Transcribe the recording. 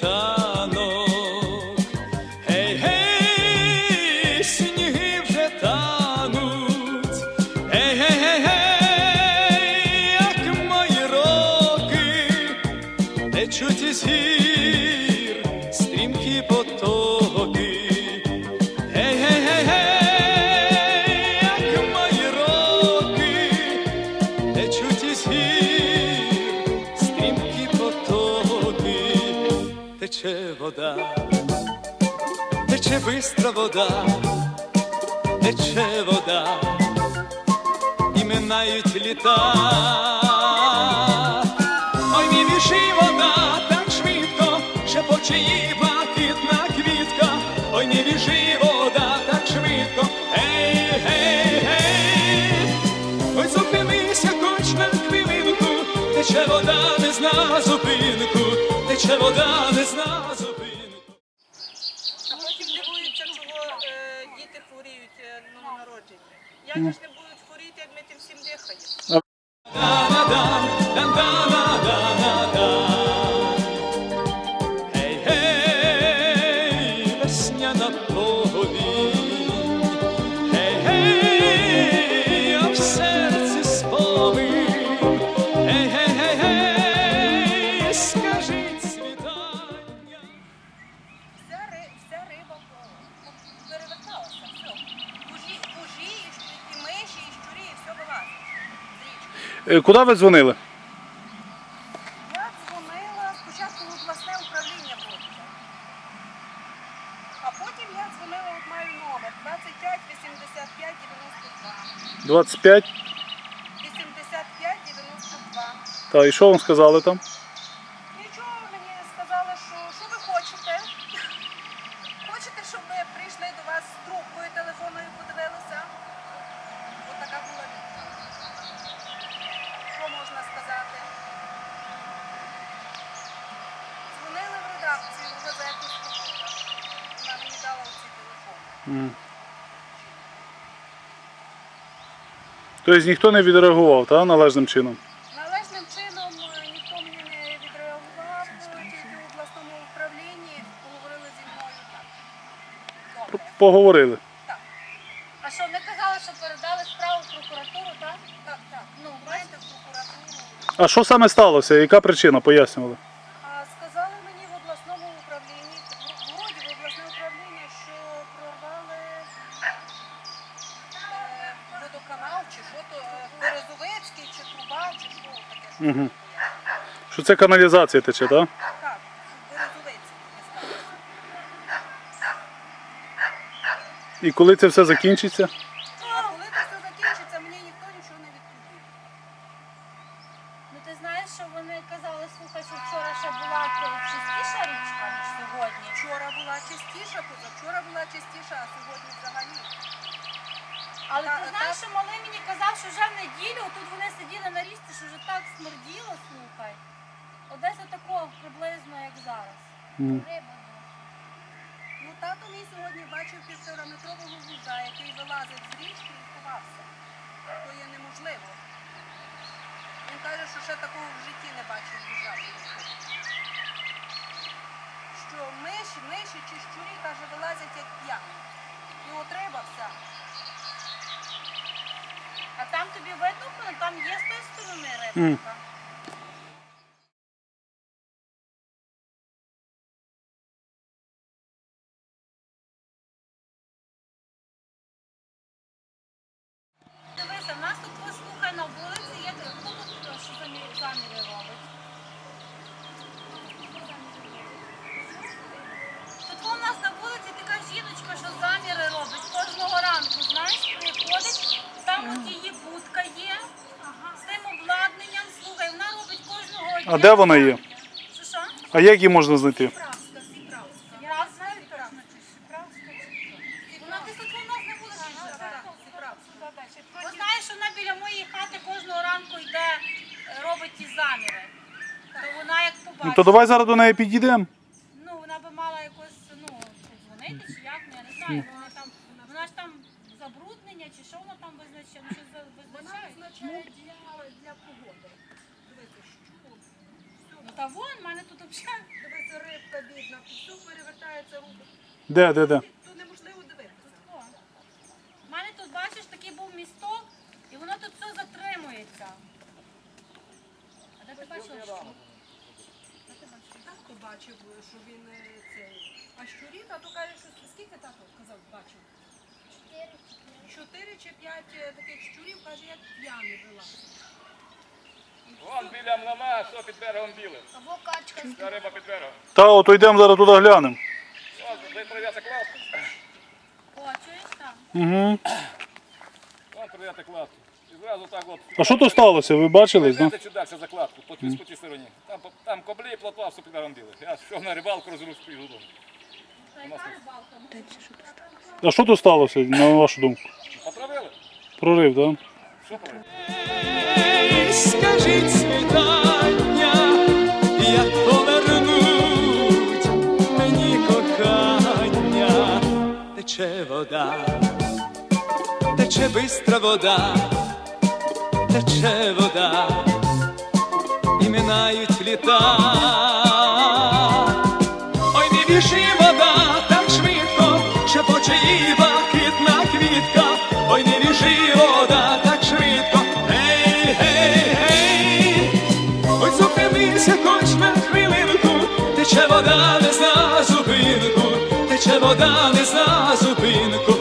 танок, гей, гей, сніги вже тануть, гей, гей, гей, гей, як мої роки, течуть із гір. вода, тече бистра вода, тече вода, і минають літа. Ой, не біжи вода тече вода не зна зупинку. А потім дивуються, чого е, діти хворіють е, новонароджені. Як же ж не будуть хворіти, як ми тим всім дихаємо? Гей, Куди ви дзвонили? Я дзвонила спочатку в обласне управління Бродка. А потім я дзвонила, от маю номер 25 85 92. 25. 85 92. Та і що вам сказали там? Нічого мені сказали, що що ви хочете? Хочете, щоб ми прийшли до вас з трубкою телефонною подивилися? Ось така була відповідь. Що можна сказати? Дзвонили в редакцію в газету «Свобода». Вона мені дала оці Тобто ніхто не відреагував, та, належним чином. Належним чином е, ніхто мені не відреагував, тільки в обласному управлінні поговорили зі мною так. Добре. Поговорили. А що, не казали, що передали справу в прокуратуру, так? Так, так. Ну, маєте в прокуратуру. А що саме сталося? Яка причина? Пояснювали. А сказали мені в обласному управлінні, в- вроді в обласне управління, що прорвали е, водоканал чи що то, е, Березовецький, чи труба, чи що що це каналізація тече, так? Так, сталося. І коли це все закінчиться? А коли це все закінчиться, мені ніхто нічого не відповів. Ну ти знаєш, що вони казали, слухай, що вчора ще була чистіша річка, ніж сьогодні. Вчора була чистіша, позавчора була чистіша, а сьогодні взагалі. Але Та- ти знаєш, що малий мені казав, що вже в неділю тут вони сиділи на річці, що вже так смерділо, слухай. Такого приблизно, як зараз. Риба. ну. Тато мій сьогодні бачив півтораметрового вужа, який вилазить з річки і ховався. То є неможливо. Він каже, що ще такого в житті не бачив вужа. Що миші, миші чи щурі, каже, вилазять як п'яні. І от риба вся. А там тобі видно, там є з тої сторони рибка в нас тут ось, слухай на вулиці є хто тут е, що замі- заміри робить. Тут у нас на вулиці така жіночка, що заміри робить кожного ранку. Знаєш, приходить, там от її будка є з тим обладнанням. Слухай, вона робить кожного дня. А де вона є? А як її можна знайти? Сіправська, чи що. Вона біля моєї хати кожного ранку йде, е, робить ті заміри. То вона як Ну то давай зараз до неї підійдемо. Ну, вона би мала якось, ну, подзвонити чи як, ну, я не знаю. Вона там, вона ж там забруднення, чи що вона там визначає, ну, що за- Вона визначає. для, для погоди. Ну, та вон, в мене тут взагалі. Дивися, рибка бідна, все перевертається руки. Де, де, де? Тут неможливо дивитися. У мене тут, бачиш, такий був місток, і воно тут все затримується. А де ти бачила, що? Де ти бачила? Бачив, що він е, цей. А щурі, тато каже, що скільки тато казав, бачив? Чотири чи п'ять е, таких щурів, каже, як п'яний вилазить. Вон біля млама, що під берегом біле. Або качка. Ця риба під берегом. Та ото йдемо зараз туди глянемо. Вон, де трояти кладку. О, чуєш там? Угу. Вон трояти кладку. І зразу так от. А що то сталося? Ви бачили? Да? Знаєте, чудак, що закладку, по тій, по тій стороні. Там, там коблі і плотва, все під берегом біле. Я пішов на рибалку, розрушив і додому. А що то сталося, на вашу думку? Потравили? Прорив, так? Що провели? Скажіть світання, як повернуть мені кохання, тече вода, тече бистра вода, тече вода, і минають літа. Ой, не біжи вода так швидко, шепоче її блакитна квітка. Ой, не біжи вода вода не зна зупинку.